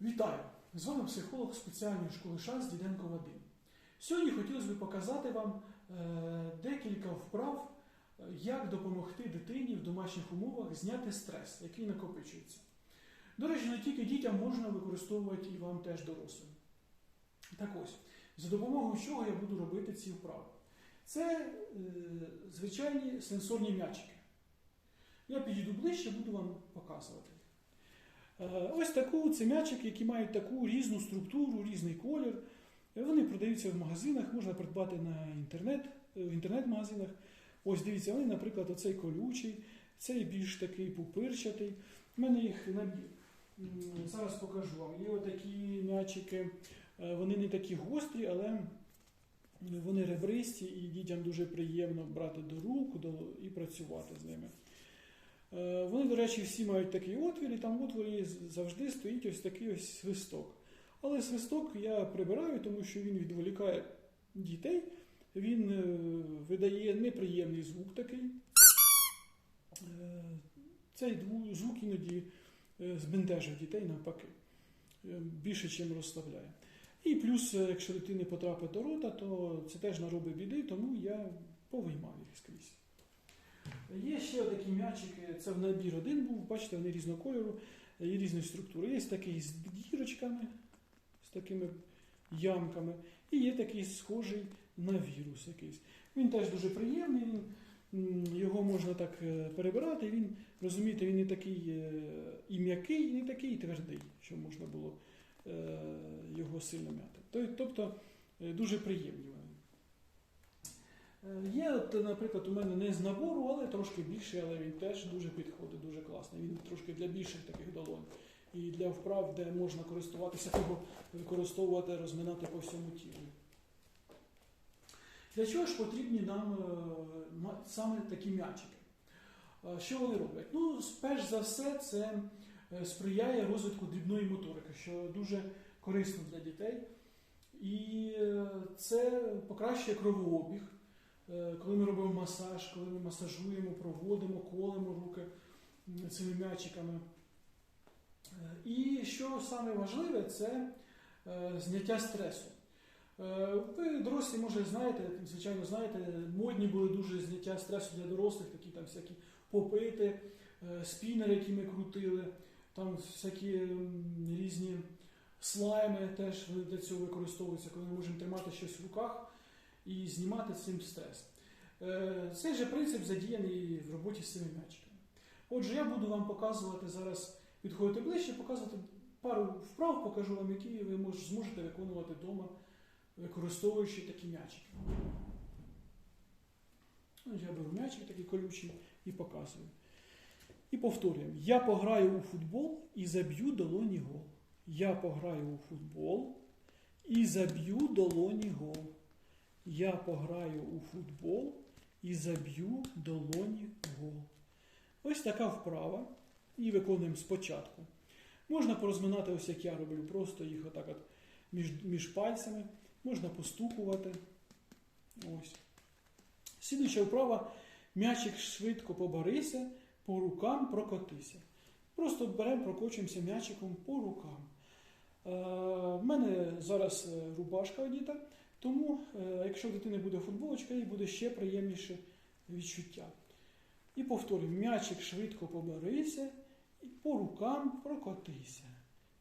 Вітаю! З вами психолог спеціальної школи ШАНС Діденко Вадим. Сьогодні хотілося б показати вам е, декілька вправ, як допомогти дитині в домашніх умовах зняти стрес, який накопичується. До речі, не тільки дітям можна використовувати і вам теж дорослим. Так ось, за допомогою чого я буду робити ці вправи? Це е, звичайні сенсорні м'ячики. Я підійду ближче, буду вам показувати. Е, Ось таку це м'ячики, які мають таку різну структуру, різний колір. Е, Вони продаються в магазинах, можна придбати на інтернет, е, в інтернет-магазинах. Ось дивіться, вони, наприклад, оцей колючий, цей більш такий пупирчатий. У мене їх набір. Зараз покажу вам. Є отакі м'ячики, вони не такі гострі, але вони ребристі і дітям дуже приємно брати до рук і працювати з ними. Е, Вони, до речі, всі мають такий отвір, і там в отворі завжди стоїть ось такий ось свисток. Але свисток я прибираю, тому що він відволікає дітей, він е, видає неприємний звук такий. Е, Цей звук іноді збентежує дітей навпаки, більше, ніж розслабляє. І плюс, якщо дитини потрапить до рота, то це теж наробить біди, тому я повиймав їх скрізь. Є ще такі м'ячики, це в набір один був, бачите, вони різного кольору і різної структури. Є такий з дірочками, з такими ямками, і є такий схожий на вірус якийсь. Він теж дуже приємний, він, його можна так е, перебирати, він, розумієте, він не такий е, і м'який, і не такий і твердий, що можна було е, його сильно м'яти. Тобто е, дуже приємні вони. Е, Є, наприклад, у мене не з набору, але трошки більший, але він теж дуже підходить, дуже класний. Він трошки для більших таких долонь. І для вправ, де можна користуватися, його використовувати, розминати по всьому тілу. Для чого ж потрібні нам е, саме такі м'ячики? Е, Що вони роблять? Ну, перш за все, це сприяє розвитку дрібної моторики, що дуже корисно для дітей. І це покращує кровообіг. Е, Коли ми робимо масаж, коли ми масажуємо, проводимо, колемо руки цими м'ячиками. Е, І що саме важливе, це е, зняття стресу. Ви дорослі, може, знаєте, звичайно, знаєте, модні були дуже зняття стресу для дорослих, такі там всякі попити, спінери, які ми крутили, там всякі різні слайми теж для цього використовуються, коли ми можемо тримати щось в руках і знімати цим стрес. Е, Цей же принцип задіяний в роботі з цими м'ячиками. Отже, я буду вам показувати зараз, підходити ближче, показувати пару вправ, покажу вам, які ви зможете виконувати вдома, використовуючи такі м'ячики. Я беру м'ячик такий колючий і показую. І повторюємо: я пограю у футбол і заб'ю долоні гол. Я пограю у футбол і заб'ю долоні гол. Я пограю у футбол і заб'ю долоні гол. Ось така вправа. І виконуємо спочатку. Можна порозминати, ось як я роблю, просто їх отак от між, між пальцями. Можна постукувати. Ось. Слідуюча вправа. М'ячик швидко побарися, по рукам прокотися. Просто беремо, прокочуємося м'ячиком по рукам. Е, мене зараз е, рубашка одіта, тому е, якщо в дитини буде футболочка, їй буде ще приємніше відчуття. І повторюю, м'ячик швидко побарися і по рукам прокотися.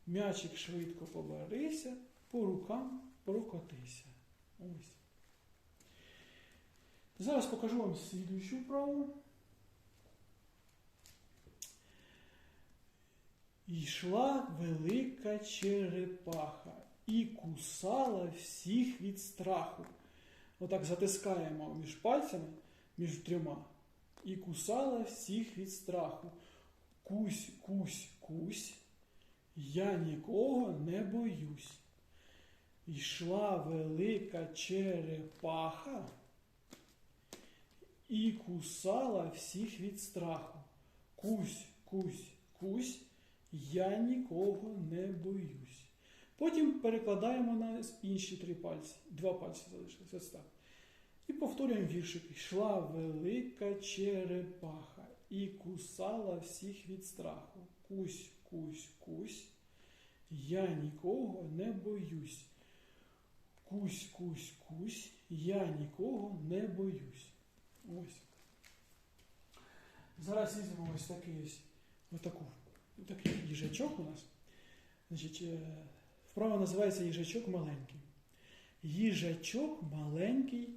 М'ячик швидко побарися, по рукам прокотися. Ось. Зараз покажу вам слідуючу вправу. Йшла велика черепаха і кусала всіх від страху. Отак затискаємо між пальцями, між трьома, і кусала всіх від страху. Кусь, кусь, кусь, я нікого не боюсь. Йшла велика черепаха і кусала всіх від страху. Кусь, кусь, кусь, я нікого не боюсь. Потім перекладаємо на інші три пальці. Два пальці залишилось. Ось так. І повторюємо віршик. Йшла велика черепаха і кусала всіх від страху. Кусь, кусь, кусь. Я нікого не боюсь. Кусь, кусь, кусь, я нікого не боюсь. Ось. Зараз візьмемо ось такий ось отаку, такий їжачок у нас. Значить, е, вправа називається їжачок маленький. Їжачок маленький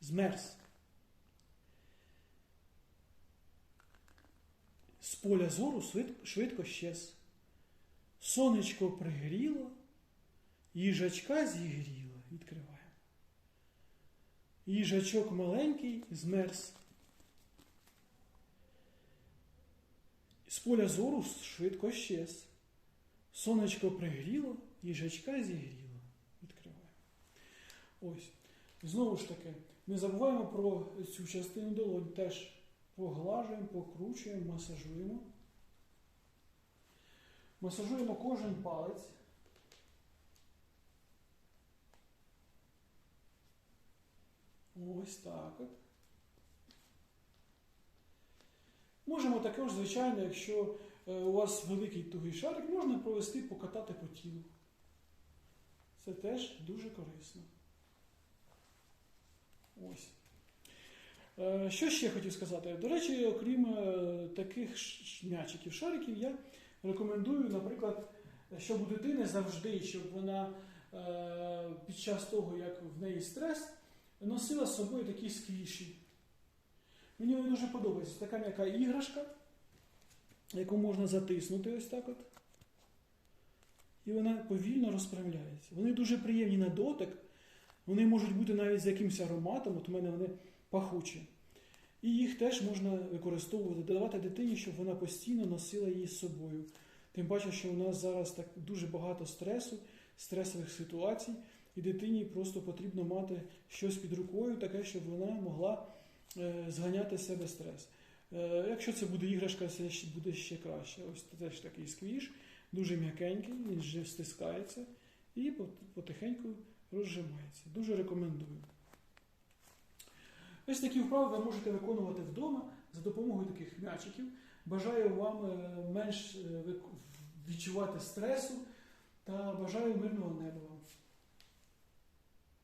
змерз. З поля зору швидко щез. Сонечко пригріло, їжачка зігріло. Відкриваємо. Їжачок маленький змерз. З поля зору швидко щез. Сонечко пригріло, їжачка зігріло. Відкриваємо. Ось. Знову ж таки, не забуваємо про цю частину долонь. Теж поглажуємо, покручуємо, масажуємо. Масажуємо кожен палець. Ось так от. Можемо також, звичайно, якщо е, у вас великий тугий шарик, можна провести, покатати по тілу. Це теж дуже корисно. Ось. Е, Що ще хотів сказати? До речі, окрім е, таких м'ячиків, шариків, я рекомендую, наприклад, щоб у дитини завжди, щоб вона під час того, як в неї стрес, носила з собою такі сквіші. Мені вони дуже подобаються. Така м'яка іграшка, яку можна затиснути ось так от. І вона повільно розправляється. Вони дуже приємні на дотик. Вони можуть бути навіть з якимось ароматом, от у мене вони пахучі. І їх теж можна використовувати, давати дитині, щоб вона постійно носила її з собою. Тим паче, що у нас зараз так дуже багато стресу, стресових ситуацій, і дитині просто потрібно мати щось під рукою, таке, щоб вона могла зганяти з себе стрес. Е, якщо це буде іграшка, це буде ще краще. Ось теж такий сквіш, дуже м'якенький, він вже стискається і потихеньку розжимається. Дуже рекомендую. Ось такі вправи ви можете виконувати вдома за допомогою таких м'ячиків. Бажаю вам е, менш е, відчувати стресу та бажаю мирного неба.